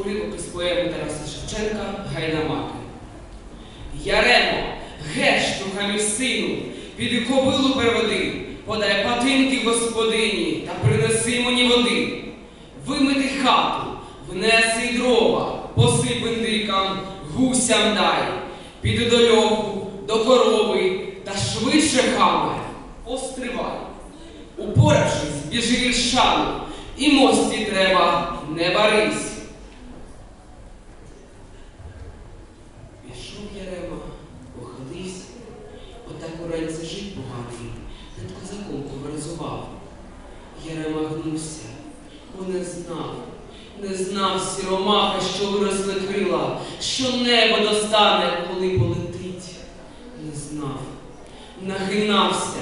уривок із поеми Тараса Шевченка Гайнамаки. Яремо, геш, духамі сину, піди кобилу переведи, подай патинки господині та принеси мені води. Вимити хату, внеси дрова, посип індикам, гусям дай. Піди до льоху, до корови та швидше хаме, постривай. Упоравшись, біжи віршану, і мості треба, не барись. Поверзував. Ярема гнувся, бо не знав, не знав сіромаха, що виросли крила, що небо достане, коли полетить. Не знав, нагинався.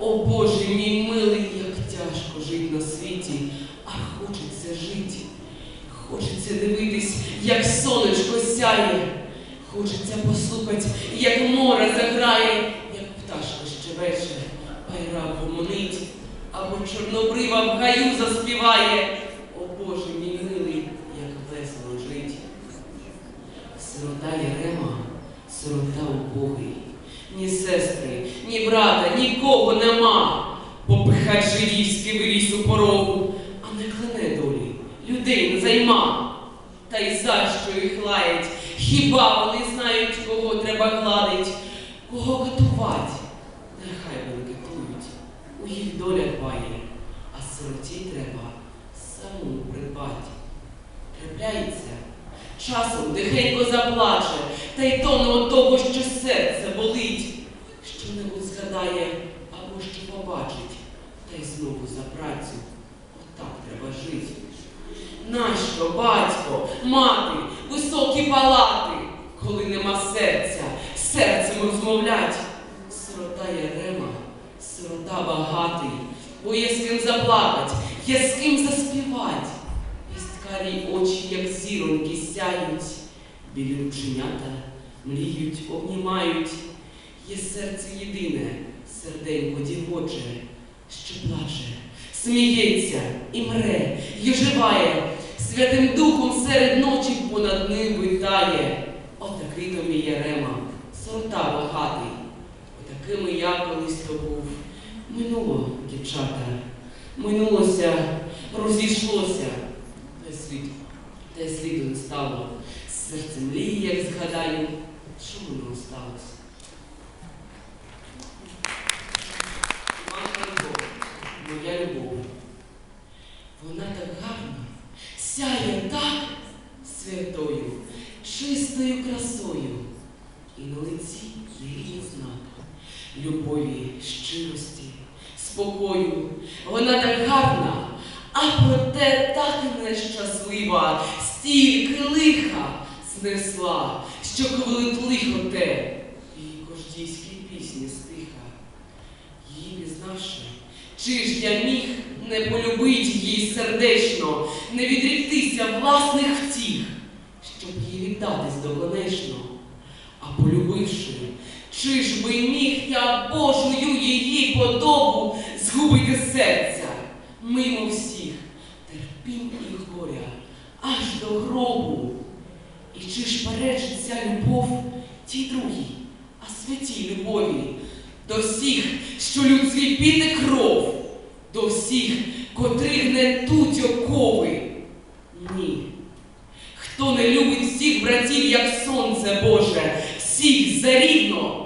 О Боже мій милий, як тяжко жить на світі, а хочеться жити. Хочеться дивитись, як сонечко сяє. Хочеться послухати, як море заграє, як пташка ще щебече, байрак гомонить, або чорнобрива в гаю заспіває. О Боже мій милий, як весело жить. Сирота Ярема, сирота убогий. Ні сестри, ні брата, нікого нема. Попихать жидівський виріс у порогу, а не клене долі, людей не займа. Та й за що їх лаять, хіба вони знають, кого треба гладить, кого катувати? Нехай вони катують, у їх доля дбає, а сироті треба саму придбати. Трапляється, часом тихенько заплаче, та й то не от того, що серце болить, що-небудь згадає або що побачить, та й знову за працю. Отак треба жити. Нащо, батько, мати, високі палати, коли нема серця, серцем розмовлять. Сирота Ярема, сирота багатий, бо є з ким заплакать, є з ким заспівать. Істкарі очі, як зіроньки, сяють, білі рученята мліють, обнімають. Є серце єдине, серденько дівоче, що плаче, сміється і мре, й оживає, святим духом серед дівчата, минулося, розійшлося, й слід, та сліду не стало. Серце мліє, як згадаю, що воно сталося. Іванка Любов, моя любов. Вона так гарна, сяє так святою, чистою красою. І на лиці рідний знак любові, щирості, спокою. Вона так гарна, а проте так нещаслива, стільки лиха знесла, що ковилить лихо те, і кождійські пісні стиха. Її пізнавши, чи ж я міг не полюбить її сердечно, не відріктися власних втіх, щоб їй віддатись полюбивши, чи ж би міг я Божою її подобу згубити серця, мимо всіх терпінь і горя, аж до гробу. І чи ж перечить ця любов тій другій, а святій любові, до всіх, що люд свій піти кров, до всіх, котрих не тут окови? Ні. Хто не любить всіх братів, як сонце Боже, всіх зарівно,